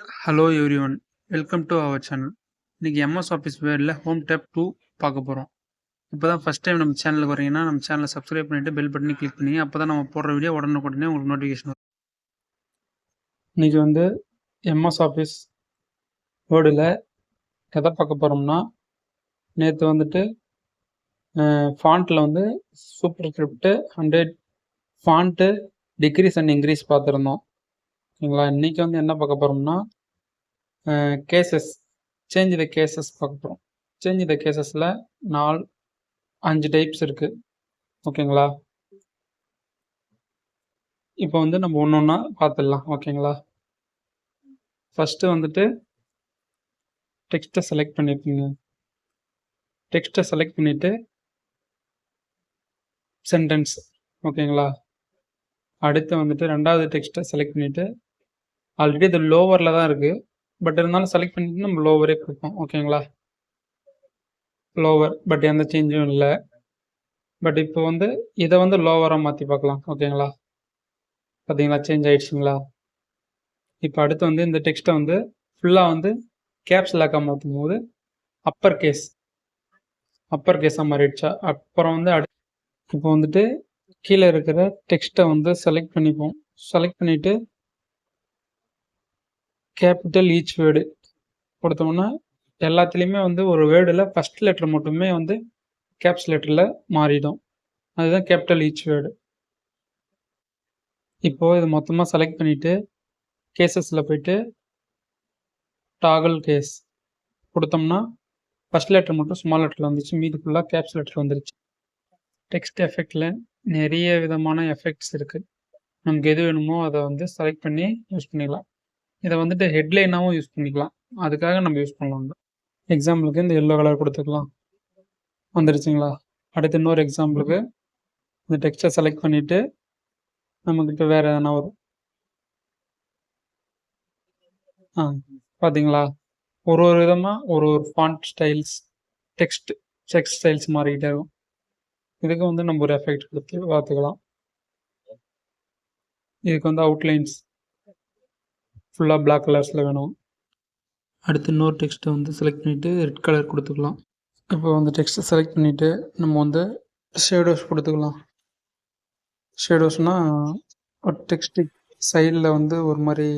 Hello every one welcome to our channel இன்றைக்கி MS office வேர்டில் home tab two பார்க்க போகிறோம் இப்போ தான் ஃபஸ்ட் டைம் நம்ம சேனலுக்கு வரீங்கன்னா நம்ம சேனலை சப்ஸ்கிரைப் பண்ணிவிட்டு பெல் பட்டனி கிளிக் பண்ணி அப்போ தான் நம்ம போடுற வீடியோ உடனுக்குடனே உங்களுக்கு நோட்டிஃபிகேஷன் வரும். இன்றைக்கி வந்து எம்எஸ் ஆஃபீஸ் வேர்டில் எதை பார்க்க போகிறோம்னா நேற்று வந்துட்டு ஃபாண்ட்டில் வந்து superscript hundred font decrease and increase பார்த்துருந்தோம். ஓகேங்களா? இன்றைக்கி வந்து என்ன பார்க்க போகிறோம்னா கேசஸ் சேஞ்ச் த கேசஸ் பார்க்க போகிறோம் சேஞ்ச் த கேசஸில் நாலு அஞ்சு டைப்ஸ் இருக்குது ஓகேங்களா? இப்போ வந்து நம்ம ஒன்று ஒன்றா பார்த்துடலாம். ஓகேங்களா? ஃபஸ்ட்டு வந்துட்டு டெக்ஸ்ட்டை செலக்ட் பண்ணியிருக்கீங்க டெக்ஸ்ட்டை செலக்ட் பண்ணிவிட்டு சென்டென்ஸ் ஓகேங்களா? அடுத்து வந்துட்டு ரெண்டாவது டெக்ஸ்ட்டை செலக்ட் பண்ணிவிட்டு ஆல்ரெடி இது லோவரில் தான் இருக்குது பட் இருந்தாலும் செலக்ட் பண்ணிட்டு நம்ம லோவரே கொடுப்போம். ஓகேங்களா லோவர் பட் எந்த சேஞ்சும் இல்லை. பட் இப்போ வந்து இதை வந்து லோவராக மாற்றி பார்க்கலாம். ஓகேங்களா பார்த்தீங்களா சேஞ்ச் ஆகிடுச்சிங்களா இப்போ அடுத்து வந்து இந்த டெக்ஸ்ட்டை வந்து ஃபுல்லாக வந்து கேப்ஸ் லாக்காக மாற்றும் போது அப்பர் கேஸ் அப்பர் கேஸாக மாறிடுச்சா. அப்புறம் வந்து அடு இப்போ வந்துட்டு கீழே இருக்கிற டெக்ஸ்ட்டை வந்து செலக்ட் பண்ணிப்போம். செலக்ட் பண்ணிவிட்டு கேபிட்டல் ஈச் வேர்டு கொடுத்தோம்னா எல்லாத்துலேயுமே வந்து ஒரு வேர்டில் ஃபஸ்ட் லெட்டர் மட்டுமே வந்து கேப்ஸ் லெட்டரில் மாறிடும். அதுதான் கேபிட்டல் ஈச் வேர்டு இப்போது இது மொத்தமாக செலக்ட் பண்ணிவிட்டு கேசஸில் போயிட்டு டாகல் கேஸ் கொடுத்தோம்னா ஃபஸ்ட் லெட்டர் மட்டும் ஸ்மால் லெட்டரில் வந்துச்சு. மீதி ஃபுல்லாக கேப்ஸ் லெட்டர் வந்துருச்சு. டெக்ஸ்ட் எஃபெக்டில் நிறைய விதமான எஃபெக்ட்ஸ் இருக்குது நமக்கு எது வேணுமோ அதை வந்து செலக்ட் பண்ணி யூஸ் பண்ணிக்கலாம் இதை வந்துட்டு ஹெட்லைனாகவும் யூஸ் பண்ணிக்கலாம். அதுக்காக நம்ம யூஸ் பண்ணலாம் எக்ஸாம்பிளுக்கு இந்த எல்லோ கலர் கொடுத்துக்கலாம். வந்துடுச்சுங்களா அடுத்து இன்னொரு எக்ஸாம்பிளுக்கு இந்த டெக்ஸ்டர் செலக்ட் பண்ணிவிட்டு நம்மக்கிட்ட வேறு எதனா வரும் ஆ பார்த்தீங்களா ஒரு ஒரு விதமாக ஒரு ஒரு font styles text text styles மாறிக்கிட்டே இருக்கும். இதுக்கு வந்து நம்ம ஒரு எஃபெக்ட் கொடுத்து பார்த்துக்கலாம் இதுக்கு வந்து அவுட்லைன்ஸ் ஃபுல்லாக பிளாக் கலர்ஸில் வேணும். அடுத்து இன்னொரு டெக்ஸ்ட்டை வந்து செலக்ட் பண்ணிவிட்டு ரெட் கலர் கொடுத்துக்கலாம். இப்போ வந்து டெக்ஸ்ட்டை செலக்ட் பண்ணிவிட்டு நம்ம வந்து ஷேடோஸ் கொடுத்துக்கலாம். ஷேடோஸ்னால் ஒரு டெக்ஸ்ட்டு சைடில் வந்து ஒரு மாதிரி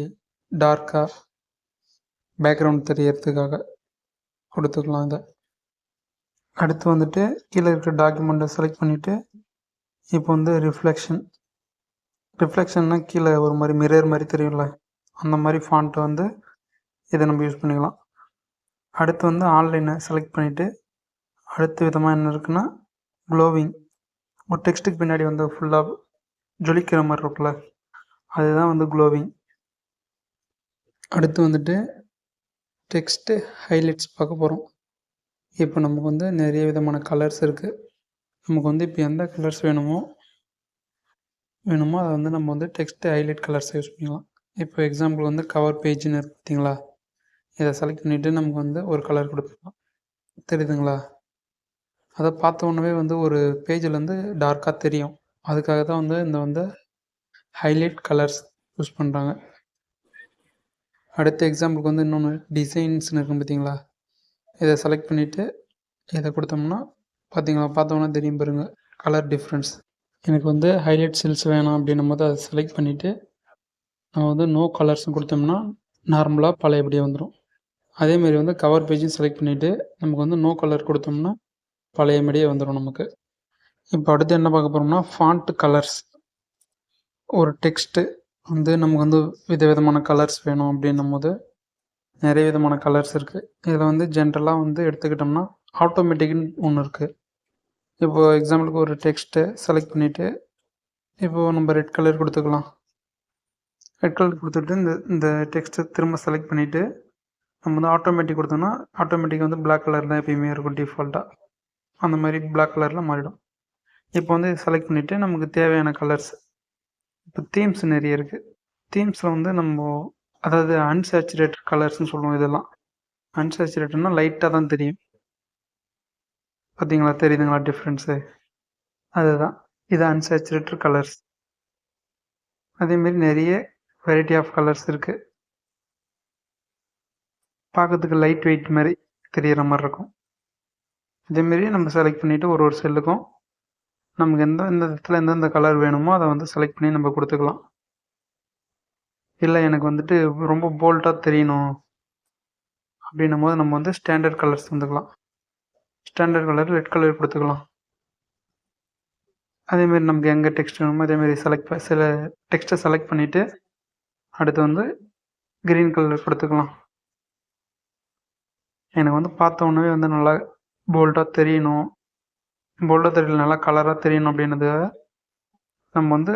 டார்க்காக பேக்ரவுண்ட் தெரியறதுக்காக கொடுத்துக்கலாம் இதை. அடுத்து வந்துட்டு கீழே இருக்கிற டாக்குமெண்ட்டை செலக்ட் பண்ணிவிட்டு இப்போ வந்து ரிஃப்ளெக்ஷன் ரிஃப்ளெக்ஷன்னா கீழே ஒரு மாதிரி மிரர் மாதிரி தெரியும்ல? அந்த மாதிரி ஃபாண்ட்டு வந்து இதை நம்ம யூஸ் பண்ணிக்கலாம். அடுத்து வந்து ஆன்லைனை செலக்ட் பண்ணிவிட்டு அடுத்த விதமாக என்ன இருக்குன்னா க்ளோவிங் ஒரு டெக்ஸ்ட்டுக்கு பின்னாடி வந்து ஃபுல்லாக ஜொலிக்கிற மாதிரி இருக்குல்ல அதுதான் வந்து க்ளோவிங் அடுத்து வந்துட்டு டெக்ஸ்ட்டு ஹைலைட்ஸ் பார்க்க போகிறோம் இப்போ நமக்கு வந்து நிறைய விதமான கலர்ஸ் இருக்குது நமக்கு வந்து இப்போ எந்த கலர்ஸ் வேணுமோ வேணுமோ அதை வந்து நம்ம வந்து டெக்ஸ்ட்டு ஹைலைட் கலர்ஸை யூஸ் பண்ணிக்கலாம். இப்போ எக்ஸாம்பிள் வந்து கவர் பேஜ்னு இருக்கு பார்த்தீங்களா? இதை செலக்ட் பண்ணிவிட்டு நமக்கு வந்து ஒரு கலர் கொடுப்போம் தெரியுதுங்களா? அதை பார்த்த உடனே வந்து ஒரு பேஜில் வந்து டார்க்காக தெரியும். அதுக்காக தான் வந்து இந்த வந்து ஹைலைட் கலர்ஸ் யூஸ் பண்ணுறாங்க அடுத்த எக்ஸாம்பிளுக்கு வந்து இன்னொன்று டிசைன்ஸ்னு இருக்கும் பார்த்தீங்களா? இதை செலக்ட் பண்ணிவிட்டு இதை கொடுத்தோம்னா பார்த்தீங்களா? பார்த்தோம்னா தெரியும் பாருங்கள் கலர் டிஃப்ரென்ஸ் எனக்கு வந்து ஹைலைட் செல்ஸ் வேணாம் அப்படின்னும் போது அதை செலக்ட் பண்ணிவிட்டு நம்ம வந்து நோ கலர்ஸ்னு கொடுத்தோம்னா நார்மலாக பழையபடியே வந்துடும் அதேமாரி வந்து கவர் பேஜும் செலக்ட் பண்ணிவிட்டு நமக்கு வந்து நோ கலர் கொடுத்தோம்னா பழையபடியே வந்துடும் நமக்கு. இப்போ அடுத்து என்ன பார்க்க போகிறோம்னா ஃபாண்ட் கலர்ஸ் ஒரு டெக்ஸ்ட்டு வந்து நமக்கு வந்து வித விதமான கலர்ஸ் வேணும் அப்படின்னும் போது நிறைய விதமான கலர்ஸ் இருக்குது இதில் வந்து ஜென்ரலாக வந்து எடுத்துக்கிட்டோம்னா ஆட்டோமேட்டிக்னு ஒன்று இருக்குது இப்போது எக்ஸாம்பிளுக்கு ஒரு டெக்ஸ்ட்டு செலக்ட் பண்ணிவிட்டு இப்போது நம்ம ரெட் கலர் கொடுத்துக்கலாம். ரெட் கலர் கொடுத்துட்டு இந்த இந்த டெக்ஸ்ட்டை திரும்ப செலக்ட் பண்ணிவிட்டு நம்ம வந்து ஆட்டோமேட்டிக் கொடுத்தோம்னா ஆட்டோமேட்டிக் வந்து பிளாக் கலர் தான் எப்பயுமே இருக்கும் டிஃபால்ட்டாக அந்த மாதிரி பிளாக் கலரில் மாறிடும். இப்போ வந்து செலக்ட் பண்ணிவிட்டு நமக்கு தேவையான கலர்ஸ் இப்போ தீம்ஸ் நிறைய இருக்குது தீம்ஸில் வந்து நம்ம அதாவது அன்சேச்சுரேட்டட் கலர்ஸ்னு சொல்லுவோம் இதெல்லாம். அன்சேச்சுரேட்டட்னா லைட்டாக தான் தெரியும். பார்த்தீங்களா தெரியுதுங்களா டிஃப்ரென்ஸு அதுதான். இது அன்சேச்சுரேட்டட் கலர்ஸ் அதேமாரி நிறைய வெரைட்டி ஆஃப் கலர்ஸ் இருக்குது பார்க்கறதுக்கு லைட் வெயிட் மாதிரி தெரிகிற மாதிரி இருக்கும். இதேமாரி நம்ம செலக்ட் பண்ணிவிட்டு ஒரு ஒரு செல்லுக்கும் நமக்கு எந்த எந்த இடத்துல எந்தெந்த கலர் வேணுமோ அதை வந்து செலக்ட் பண்ணி நம்ம கொடுத்துக்கலாம். இல்லை எனக்கு வந்துட்டு ரொம்ப போல்ட்டாக தெரியணும் அப்படின்னும் போது நம்ம வந்து ஸ்டாண்டர்ட் கலர்ஸ் வந்துக்கலாம் ஸ்டாண்டர்ட் கலர் ரெட் கலர் கொடுத்துக்கலாம். அதேமாரி நமக்கு எங்கே டெக்ஸ்ட் வேணுமோ அதேமாரி செலக்ட் சில டெக்ஸ்ட்டை செலக்ட் பண்ணிவிட்டு அடுத்து வந்து க்ரீன் கலர் கொடுத்துக்கலாம். எனக்கு வந்து பார்த்த உடனே வந்து நல்லா போல்டாக தெரியணும். போல்டாக தெரியல நல்லா கலராக தெரியணும் அப்படின்றதுக்காக நம்ம வந்து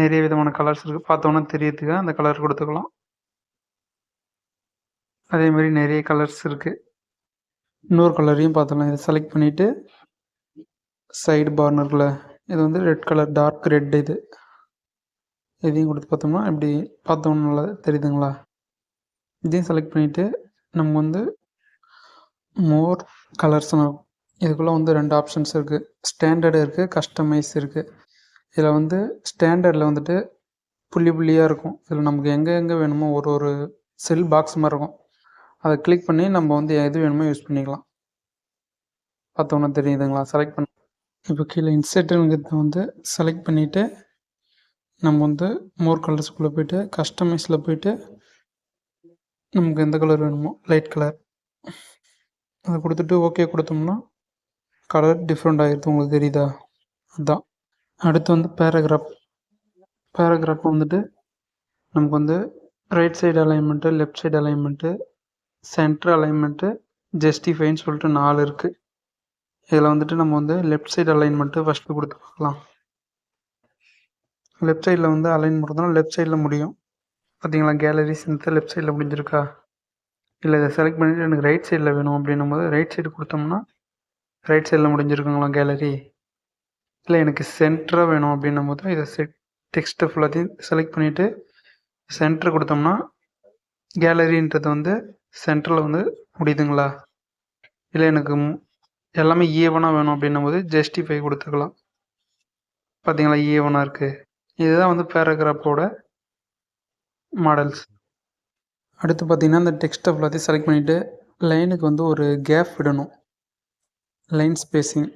நிறைய விதமான கலர்ஸ் இருக்குது பார்த்தோன்னே தெரியறதுக்காக அந்த கலர் கொடுத்துக்கலாம். அதேமாரி நிறைய கலர்ஸ் இருக்குது இன்னொரு கலரையும் பார்த்துக்கலாம் இதை செலக்ட் பண்ணிவிட்டு சைடு பார்னரில் இது வந்து ரெட் கலர் டார்க் ரெட் இது. இதையும் கொடுத்து பார்த்தோம்னா இப்படி பார்த்தோம்னா நல்லா தெரியுதுங்களா? இதையும் செலக்ட் பண்ணிவிட்டு நம்ம வந்து மோர் கலர்ஸ் இதுக்குள்ளே வந்து ரெண்டு ஆப்ஷன்ஸ் இருக்குது ஸ்டாண்டர்டு இருக்குது கஸ்டமைஸ் இருக்குது இதில் வந்து ஸ்டாண்டர்டில் வந்துட்டு புள்ளி புள்ளியாக இருக்கும். இதில் நமக்கு எங்கே எங்கே வேணுமோ ஒரு ஒரு செல் பாக்ஸ் மாதிரி இருக்கும். அதை கிளிக் பண்ணி நம்ம வந்து எது வேணுமோ யூஸ் பண்ணிக்கலாம். பார்த்தோன்னா தெரியுதுங்களா? செலக்ட் பண்ண இப்போ கீழே இன்சர்ட்டுங்கிறத வந்து செலக்ட் பண்ணிவிட்டு நம்ம வந்து மோர் கலர்ஸ்குள்ளே போயிட்டு கஸ்டமைஸில் போயிட்டு நமக்கு எந்த கலர் வேணுமோ லைட் கலர் அதை கொடுத்துட்டு ஓகே கொடுத்தோம்னா கலர் டிஃப்ரெண்ட் ஆகிருது உங்களுக்கு தெரியுதா? அதுதான் அடுத்து வந்து பேராகிராஃப் பேராகிராஃப் வந்துட்டு நமக்கு வந்து right side alignment left side alignment centre alignment ஜஸ்டிஃபைன்னு சொல்லிட்டு நாலு இருக்குது இதில் வந்துட்டு நம்ம வந்து லெஃப்ட் சைடு அலைன்மெண்ட்டு ஃபஸ்ட்டு கொடுத்து பார்க்கலாம். லெஃப்ட் சைடில் வந்து அலைன் பண்ணுறதுனா லெஃப்ட் சைடில் முடியும். பார்த்தீங்களா கேலரிஸ் இந்த லெஃப்ட் சைடில் முடிஞ்சிருக்கா? இல்லை இதை செலக்ட் பண்ணிவிட்டு எனக்கு ரைட் சைடில் வேணும் அப்படின்னும் போது ரைட் சைடு கொடுத்தோம்னா ரைட் சைடில் முடிஞ்சிருக்குங்களா கேலரி இல்லை எனக்கு சென்டராக வேணும் அப்படின்னும் போது இதை செட் டெக்ஸ்ட்டை ஃபுல்லாத்தையும் செலக்ட் பண்ணிவிட்டு சென்டர் கொடுத்தோம்னா கேலரின்றது வந்து சென்டரில் வந்து முடியுதுங்களா? இல்லை எனக்கு எல்லாமே ஈவனாக வேணும் அப்படின்னும் போது ஜஸ்டிஃபை கொடுத்துக்கலாம் பார்த்தீங்களா ஈவனாக இருக்குது இதுதான் வந்து பேராகிராஃபோட மாடல்ஸ் அடுத்து பார்த்தீங்கன்னா இந்த டெக்ஸ்ட் எல்லாத்தையும் செலக்ட் பண்ணிவிட்டு லைனுக்கு வந்து ஒரு கேப் விடணும். லைன் ஸ்பேஸிங்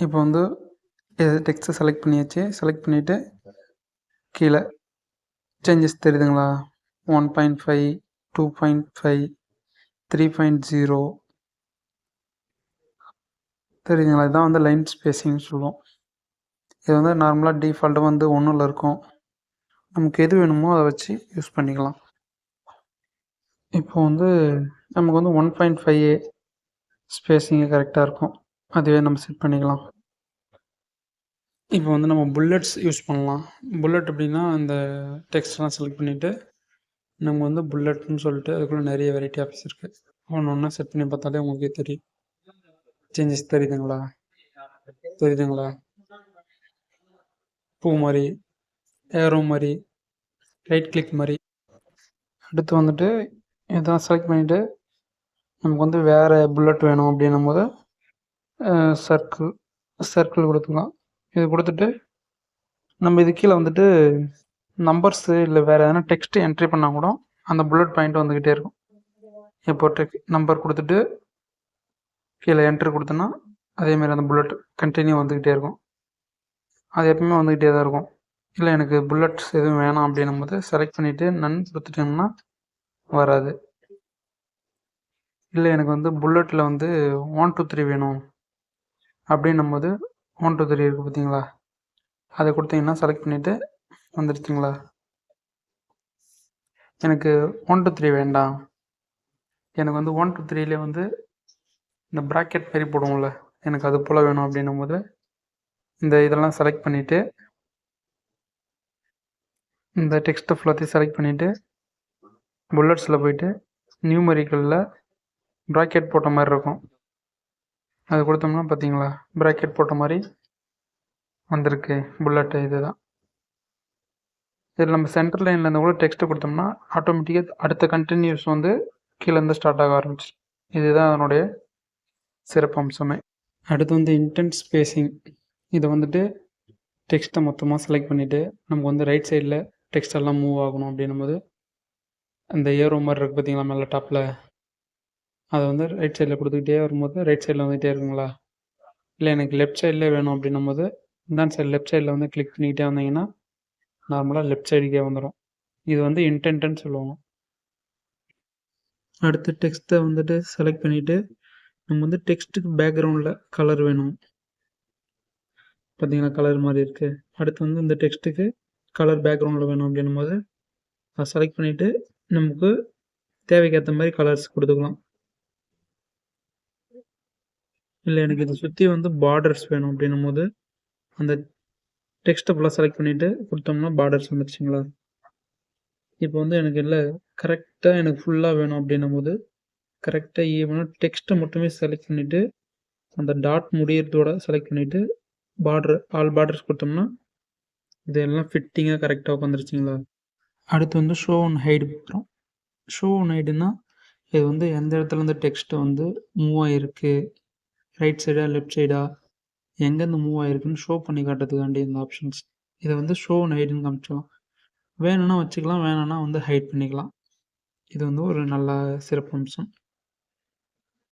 இப்போ வந்து எது டெக்ஸ்ட்டை செலக்ட் பண்ணியாச்சு. செலக்ட் பண்ணிவிட்டு கீழே சேஞ்சஸ் தெரியுதுங்களா? One point five two point five three point zero தெரியுதுங்களா? இதுதான் வந்து லைன் ஸ்பேஸிங்னு சொல்லுவோம். இது வந்து நார்மலாக டிஃபால்ட்டாக வந்து ஒன்றில் இருக்கும். நமக்கு எது வேணுமோ அதை வச்சு யூஸ் பண்ணிக்கலாம். இப்போ வந்து நமக்கு வந்து ஒன் பாயிண்ட் ஃபைவ் ஏ ஸ்பேஸிங்கு கரெக்டாக இருக்கும். அதுவே நம்ம செட் பண்ணிக்கலாம். இப்போ வந்து நம்ம புல்லட்ஸ் யூஸ் பண்ணலாம். புல்லட் அப்படின்னா அந்த டெக்ஸ்ட்லாம் செலக்ட் பண்ணிவிட்டு நம்ம வந்து புல்லட்னு சொல்லிட்டு அதுக்குள்ளே நிறைய வெரைட்டி ஆஃபீஸ் இருக்குது ஒன்று ஒன்றா செட் பண்ணி பார்த்தாலே உங்களுக்கே தெரியும். சேஞ்சஸ் தெரியுதுங்களா? தெரியுதுங்களா? பூ மாதிரி ஏரோ மாதிரி ரைட் கிளிக் மாதிரி. அடுத்து வந்துட்டு இதெல்லாம் செலக்ட் பண்ணிவிட்டு நமக்கு வந்து வேறு புல்லட் வேணும் அப்படின்னும் போது சர்க்கிள் சர்க்கிள் கொடுத்துக்கலாம். இது கொடுத்துட்டு நம்ம இது கீழே வந்துட்டு நம்பர்ஸு இல்லை வேறு எதனா டெக்ஸ்ட்டு என்ட்ரி பண்ணால் கூட அந்த புல்லட் பாயிண்ட் வந்துக்கிட்டே இருக்கும். இப்போ டெக் நம்பர் கொடுத்துட்டு கீழே என்ட்ரு கொடுத்தோன்னா அதேமாரி அந்த புல்லட் கண்டினியூ வந்துக்கிட்டே இருக்கும். அது எப்பவுமே வந்துக்கிட்டே தான் இருக்கும். இல்லை எனக்கு புல்லட்ஸ் எதுவும் வேணாம் அப்படின்னும் போது செலக்ட் பண்ணிவிட்டு நன் கொடுத்துட்டோம்னா வராது. இல்லை எனக்கு வந்து புல்லட்டில் வந்து ஒன் டூ த்ரீ வேணும் அப்படின்னும் போது ஒன் டூ த்ரீ இருக்குது பார்த்தீங்களா அதை கொடுத்தீங்கன்னா செலக்ட் பண்ணிவிட்டு வந்துடுச்சிங்களா எனக்கு ஒன் டூ த்ரீ வேண்டாம். எனக்கு வந்து ஒன் டூ த்ரீலே வந்து இந்த ப்ராக்கெட் மாரி போடுவோம்ல எனக்கு அது போல் வேணும் அப்படின்னும் போது இந்த இதெல்லாம் செலக்ட் பண்ணிவிட்டு இந்த டெக்ஸ்ட் ஃபுல்லாத்தையும் செலக்ட் பண்ணிவிட்டு புல்லட்ஸில் போயிட்டு நியூமரிக்கலில் ப்ராக்கெட் போட்ட மாதிரி இருக்கும். அது கொடுத்தோம்னா பார்த்தீங்களா ப்ராக்கெட் போட்ட மாதிரி வந்திருக்கு. புல்லட்டு இது தான் இதில் நம்ம சென்டர் லைனில் இருந்து கூட டெக்ஸ்ட்டு கொடுத்தோம்னா ஆட்டோமேட்டிக்காக அடுத்த கண்டினியூஸ் வந்து கீழேருந்து ஸ்டார்ட் ஆக ஆரம்பிச்சு இதுதான் அதனுடைய சிறப்பு அம்சமே அடுத்து வந்து இன்டென்ட் ஸ்பேஸிங் இதை வந்துட்டு டெக்ஸ்ட்டை மொத்தமாக செலக்ட் பண்ணிவிட்டு நமக்கு வந்து ரைட் சைடில் டெக்ஸ்டெல்லாம் மூவ் ஆகணும் அப்படின்னும் போது அந்த ஏரோ மாதிரி இருக்குது பார்த்தீங்களா மேலே டாப்பில் அதை வந்து ரைட் சைடில் கொடுத்துக்கிட்டே வரும்போது ரைட் சைடில் வந்துகிட்டே இருக்குங்களா? இல்லை எனக்கு லெஃப்ட் சைட்லேயே வேணும் அப்படின்னும் போது இந்தாண்ட சைடு லெஃப்ட் சைடில் வந்து கிளிக் பண்ணிக்கிட்டே வந்தீங்கன்னா நார்மலாக லெஃப்ட் சைடுக்கே வந்துடும் இது வந்து இன்டென்ட்னு சொல்லுவாங்க. அடுத்து டெக்ஸ்ட்டை வந்துட்டு செலக்ட் பண்ணிவிட்டு நம்ம வந்து டெக்ஸ்ட்டுக்கு பேக்ரவுண்டில் கலர் வேணும். பார்த்தீங்கன்னா கலர் மாதிரி இருக்குது அடுத்து வந்து இந்த டெக்ஸ்ட்டுக்கு கலர் பேக்ரவுண்டில் வேணும் அப்படின்னும் போது அதை செலக்ட் பண்ணிவிட்டு நமக்கு தேவைக்கேற்ற மாதிரி கலர்ஸ் கொடுத்துக்கலாம். இல்லை எனக்கு இதை சுற்றி வந்து பார்டர்ஸ் வேணும் அப்படின்னும் போது அந்த டெக்ஸ்ட்டை ஃபுல்லாக செலக்ட் பண்ணிவிட்டு கொடுத்தோம்னா பார்டர்ஸ் வந்துருச்சுங்களா? இப்போ வந்து எனக்கு இல்லை கரெக்டாக எனக்கு ஃபுல்லாக வேணும் அப்படின்னும் போது கரெக்டாக ஈவனாக டெக்ஸ்ட்டை மட்டுமே செலக்ட் பண்ணிவிட்டு அந்த டாட் முடியறதோட செலக்ட் பண்ணிவிட்டு பார்டர் ஆல் பார்டர்ஸ் கொடுத்தோம்னா இதெல்லாம் ஃபிட்டிங்காக கரெக்டாக உட்காந்துருச்சிங்களா அடுத்து வந்து ஷோ ஒன் ஹைடு பார்க்குறோம் ஷோ ஒன் ஹைடுனா இது வந்து எந்த இடத்துல இருந்து டெக்ஸ்ட்டு வந்து மூவ் ஆகிருக்கு ரைட் சைடா லெஃப்ட் சைடா எங்கேருந்து மூவ் ஆகிருக்குன்னு ஷோ பண்ணி காட்டுறதுக்காண்டி இந்த ஆப்ஷன்ஸ் இதை வந்து ஷோ ஒன் ஹைடுன்னு காமிச்சிக்கலாம் வேணும்னா வச்சுக்கலாம் வேணும்னா வந்து ஹைட் பண்ணிக்கலாம். இது வந்து ஒரு நல்ல சிறப்பு அம்சம்.